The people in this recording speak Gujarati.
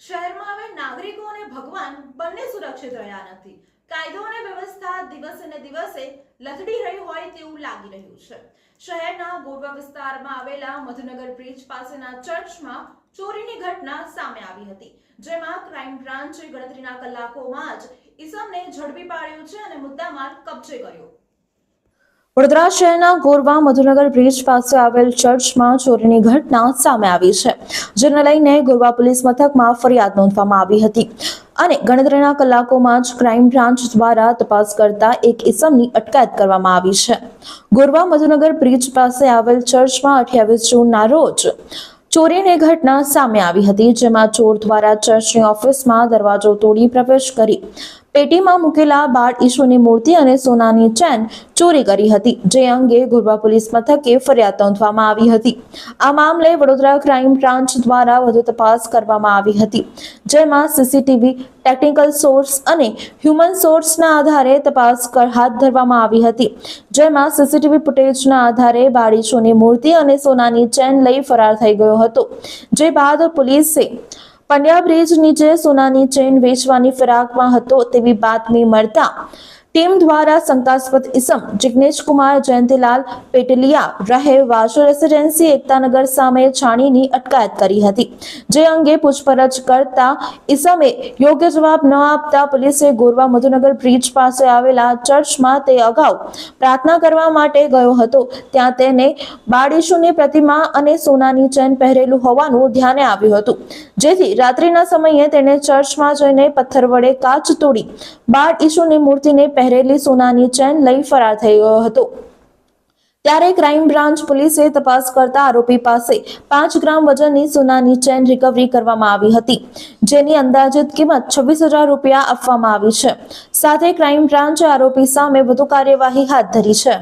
શહેરમાં હવે નાગરિકો અને ભગવાન બંને સુરક્ષિત રહ્યા નથી. કાયદો અને વ્યવસ્થા દિવસે દિવસે લથડી રહી હોય તેવું લાગી રહ્યું છે. શહેરના ગોરવા વિસ્તારમાં આવેલા મધુનગર બ્રિજ પાસેના ચર્ચમાં ચોરીની ઘટના સામે આવી હતી, જેમાં ક્રાઇમ બ્રાન્ચે ગણતરીના કલાકોમાં જ ઈસમને ઝડપી પાડ્યો છે અને મુદ્દામાલ કબજે કર્યો. વડોદરા શહેરના ગોરવા મધુનગર બ્રિજ પાસે આવેલ ચર્ચમાં ચોરીની ઘટના સામે આવી છે, જેને લઈને ગોરવા પોલીસ મથકમાં ફરિયાદ નોંધવામાં આવી હતી. અને ગણતરીના કલાકોમાં જ ક્રાઇમ બ્રાન્ચ દ્વારા તપાસ કરતા એક ઇસમની અટકાયત કરવામાં આવી છે. ગોરવા મધુનગર બ્રિજ પાસે આવેલ ચર્ચમાં અઠ્યાવીસ જૂનના રોજ ચોરીની ઘટના સામે આવી હતી, જેમાં ચોર દ્વારા ચર્ચની ઓફિસમાં દરવાજો તોડી પ્રવેશ કરી પેટીમાં મૂકેલા બાળ ઈશુની મૂર્તિ અને સોનાની ચેન ચોરી કરી હતી, જે અંગે ગોરવા પોલીસ મથકે ફરિયાદ નોંધવામાં આવી હતી. આ મામલે વડોદરા ક્રાઇમ બ્રાન્ચ દ્વારા વધુ તપાસ કરવામાં આવી હતી, જેમાં સીસીટીવી ટેકનિકલ સોર્સ અને હ્યુમન સોર્સના આધારે તપાસ હાથ ધરવામાં આવી હતી. જેમાં સીસીટીવી ફૂટેજના આધારે બાળીશોની મૂર્તિ અને સોનાની ચેન લઈ ફરાર થઈ ગયો હતો. જે બાદ પોલીસે પંડ્યા બ્રિજ નીચે સોનાની ચેન વેચવાની ફિરાકમાં હતો તેવી બાતમી મળતા ટીમ દ્વારા શંકાસ્પદ ઇસમ જિગ્નેશ કુમાર, જયંતિલાલ પેટલિયા, રહે વાસો રેસિડેન્સી એકતાનગર સામે છાણીની અટકાયત કરી હતી. જે અંગે પૂછપરછ કરતા ઇસમે યોગ્ય જવાબ ન આપતા પોલીસે ગોરવા મધુનગર બ્રિજ પાસે આવેલા ચર્ચમાં તે અગાઉ પ્રાર્થના કરવા માટે ગયો હતો. ત્યાં તેને બાળીશુની પ્રતિમા અને સોનાની ચેન પહેરેલું હોવાનું ધ્યાને આવ્યું હતું. જેથી રાત્રિના સમયે તેણે ચર્ચમાં જઈને પથ્થર વડે કાચ તોડી બાળ ઈશુની મૂર્તિને પહેરેલી સોનાની ચેન લઈ ફરાર થઈ ગયો હતો. ત્યારે ક્રાઇમ બ્રાન્ચ પોલીસે તપાસ કરતા આરોપી પાસે પાંચ ગ્રામ વજનની સોનાની ચેન રિકવરી કરવામાં આવી હતી, જેની અંદાજિત કિંમત છવ્વીસ હજાર રૂપિયા આપવામાં આવી છે. સાથે ક્રાઇમ બ્રાન્ચે આરોપી સામે વધુ કાર્યવાહી હાથ ધરી છે.